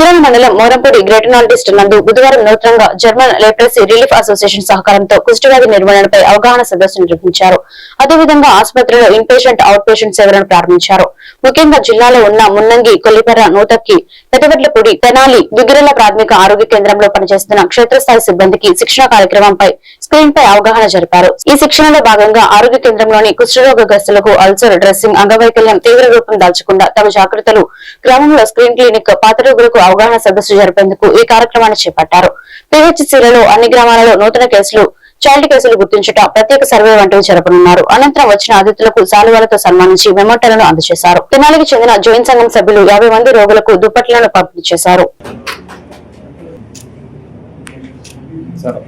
దుగ్గరాల మండలం మోరంపూడి గ్రేటనాలజిస్ట్ నందు బుధవారం నూతనంగా జర్మన్ లెప్రసీ రిలీఫ్ అసోసియేషన్ సహకారంతో కుష్ఠవ్యాధి నిర్మూలనపై అవగాహన సదస్సు నిర్వహించారు. అదేవిధంగా ఆసుపత్రిలో ఇన్ పేషెంట్ అవుట్ పేషెంట్ సేవలను ప్రారంభించారు. ముఖ్యంగా జిల్లాలో ఉన్న మున్నంగి కొల్లిపర నూతక్కి పెదవెట్లపూడి తెనాలి దుగ్గిరెల ప్రాథమిక ఆరోగ్య కేంద్రంలో పనిచేస్తున్న క్షేత్రస్థాయి సిబ్బందికి శిక్షణ కార్యక్రమంపై స్క్రీన్ పై అవగాహన జరిపారు. ఈ శిక్షణలో భాగంగా ఆరోగ్య కేంద్రంలోని కుష్ఠరోగగ్రస్తులకు అల్సర్ డ్రెస్సింగ్ అంగవైకల్యం తీవ్ర రూపం దాల్చకుండా తమ జాగ్రత్తలు గ్రామంలో స్క్రీన్ క్లినిక్ పాత రోగులకు అవగాహన సదస్సు జరిపేందుకు ఈ కార్యక్రమాన్ని చేపట్టారు. పిహెచ్సిలలో అన్ని గ్రామాలలో నూతన కేసులు చైల్డ్ కేసులు గుర్తించుట ప్రత్యేక సర్వే వంటివి జరపనున్నారు. అనంతరం వచ్చిన అతిథులకు శాలువాలతో సన్మానించి మెమోటలను అందజేశారు. తినాలికి చెందిన జోయిన్ సంఘం సభ్యులు యాభై మంది రోగులకు దుప్పట్లను పంపిణీ చేశారు. సరే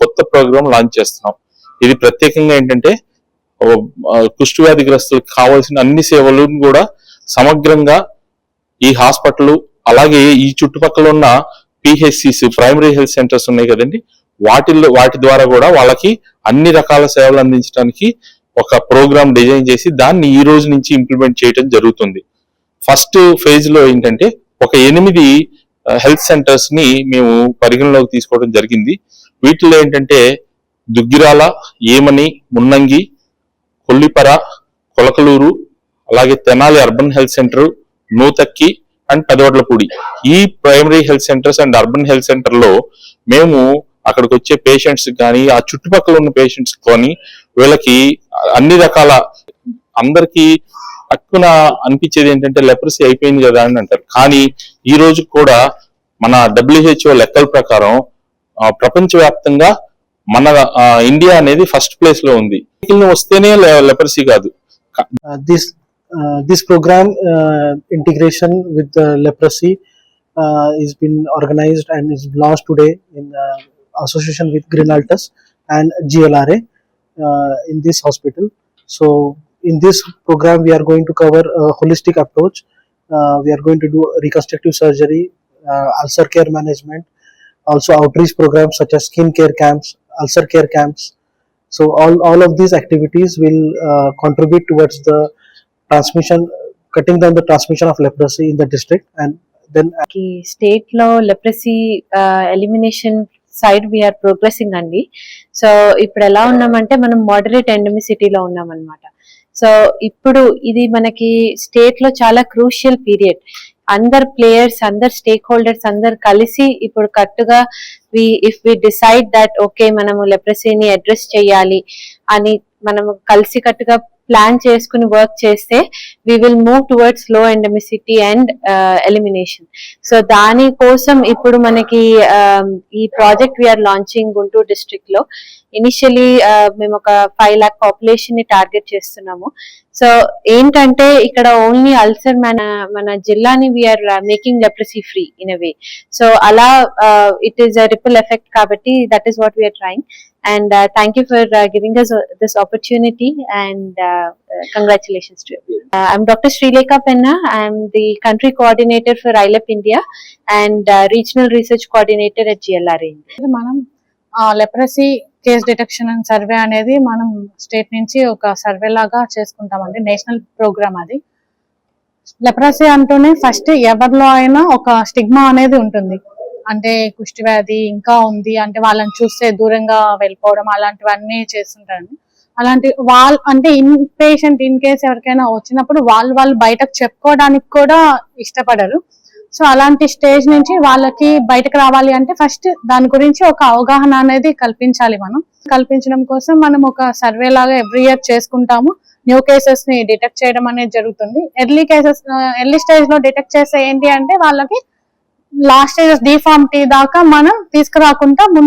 కొత్త ప్రోగ్రామ్ లాంచ్ చేస్తున్నాం. ఇది ప్రత్యేకంగా ఏంటంటే ఓ, ఆ, కావాల్సిన అన్ని సేవలను కూడా సమగ్రంగా ఈ హాస్పిటల్ అలాగే ఈ చుట్టుపక్కల ఉన్న పిహెచ్సిస్ ప్రైమరీ హెల్త్ సెంటర్స్ ఉన్నాయి కదండి. వాటిల్లో వాటి ద్వారా కూడా వాళ్ళకి అన్ని రకాల సేవలు అందించడానికి ఒక ప్రోగ్రామ్ డిజైన్ చేసి దాన్ని ఈ రోజు నుంచి ఇంప్లిమెంట్ చేయడం జరుగుతుంది. ఫస్ట్ ఫేజ్లో ఏంటంటే ఒక ఎనిమిది హెల్త్ సెంటర్స్ని మేము పరిగణలోకి తీసుకోవడం జరిగింది. వీటిలో ఏంటంటే దుగ్గిరాల ఏమని మున్నంగి కొల్లిపర కొలకలూరు అలాగే Tenali urban health centre Nuthakki and Pedavadlapudi. ఈ primary health centres and urban health సెంటర్లో మేము అక్కడికి వచ్చే పేషెంట్స్ కానీ ఆ చుట్టుపక్కల ఉన్న పేషెంట్స్ కానీ వీళ్ళకి అన్ని రకాల అందరికీ తక్కువ అనిపించేది ఏంటంటే లెప్రసీ అయిపోయింది కదా అని అంటారు. కానీ ఈ రోజు కూడా మన డబ్ల్యూహెచ్ఓ లెక్కల ప్రకారం ప్రపంచవ్యాప్తంగా మన ఇండియా అనేది ఫస్ట్ ప్లేస్లో ఉంది. వస్తేనే లెపరసీ కాదు. This this programme integration with uh, is been organised and is is today in association with Greenaltus and GLRA uh, in this hospital. So in this program, we are going to cover a holistic approach. Uh, we are going to do reconstructive surgery, uh, ulcer care management, also outreach programs such as skin care camps, ulcer care camps. So all, all of these activities will uh, contribute towards the transmission, cutting down the transmission of leprosy in the district and then. Okay, state law leprosy uh, elimination side we're progressing అండి. So ఇప్పుడు ఎలా ఉన్నామంటే మనం moderate ఎండమిసిటీలో ఉన్నాం అనమాట so ఇప్పుడు ఇది మనకి స్టేట్లో చాలా క్రూషియల్ పీరియడ్ అందరు ప్లేయర్స్ అందరు స్టేక్ హోల్డర్స్ అందరు కలిసి ఇప్పుడు కరెక్ట్గా we if we decide that okay మనము లెప్రసీని అడ్రస్ చేయాలి అని మనము కలిసి కట్టుగా ప్లాన్ చేసుకుని వర్క్ చేస్తే వి విల్ మూవ్ టువర్డ్స్లో ఎండమిసిటీ అండ్ ఎలిమినేషన్ సో దాని కోసం ఇప్పుడు మనకి um, ఈ ప్రాజెక్ట్ వీఆర్ లాంచింగ్ గుంటూరు డిస్ట్రిక్ట్లో ఇనిషియలీ మేము ఒక ఫైవ్ లాక్ పాపులేషన్ని టార్గెట్ చేస్తున్నాము. సో ఏంటంటే ఇక్కడ ఓన్లీ అల్సర్ మన మన జిల్లాని we're making leprosy free in a way so అలా it is a ripple effect కాబట్టి that is what we're trying and thank you for giving us this opportunity and congratulations to I'm doctor Sreelekha Penna I'm the country coordinator for ILEP India and regional research coordinator at GLR మనం uh, leprosy case detection and survey అనేది మనం state నుంచి ఒక survey లాగా చేసుకుంటామండి. National programme అది. Leprosy అంటూనే first ఎవరిలో అయినా ఒక స్టిగ్మా అనేది ఉంటుంది. అంటే కుష్టి వ్యాధి ఇంకా ఉంది అంటే వాళ్ళని చూస్తే దూరంగా వెళ్ళిపోవడం అలాంటివన్నీ చేస్తుంటారండి అలాంటి వాళ్ళ అంటే ఇన్ పేషెంట్ ఇన్ కేస్ ఎవరికైనా వచ్చినప్పుడు వాళ్ళు వాళ్ళు బయటకు చెప్పుకోవడానికి కూడా ఇష్టపడరు. సో అలాంటి స్టేజ్ నుంచి వాళ్ళకి బయటకు రావాలి అంటే ఫస్ట్ దాని గురించి ఒక అవగాహన అనేది కల్పించాలి మనం. కల్పించడం కోసం మనం ఒక సర్వే లాగా ఎవ్రీ ఇయర్ చేసుకుంటాము. న్యూ కేసెస్ని డిటెక్ట్ చేయడం అనేది జరుగుతుంది. ఎర్లీ కేసెస్ ఎర్లీ స్టేజ్లో డిటెక్ట్ చేసే ఏంటి అంటే వాళ్ళకి లాస్ట్ స్టేజెస్ డిఫార్మిటీ దాకా మనం తీసుకురాకుండా ముందు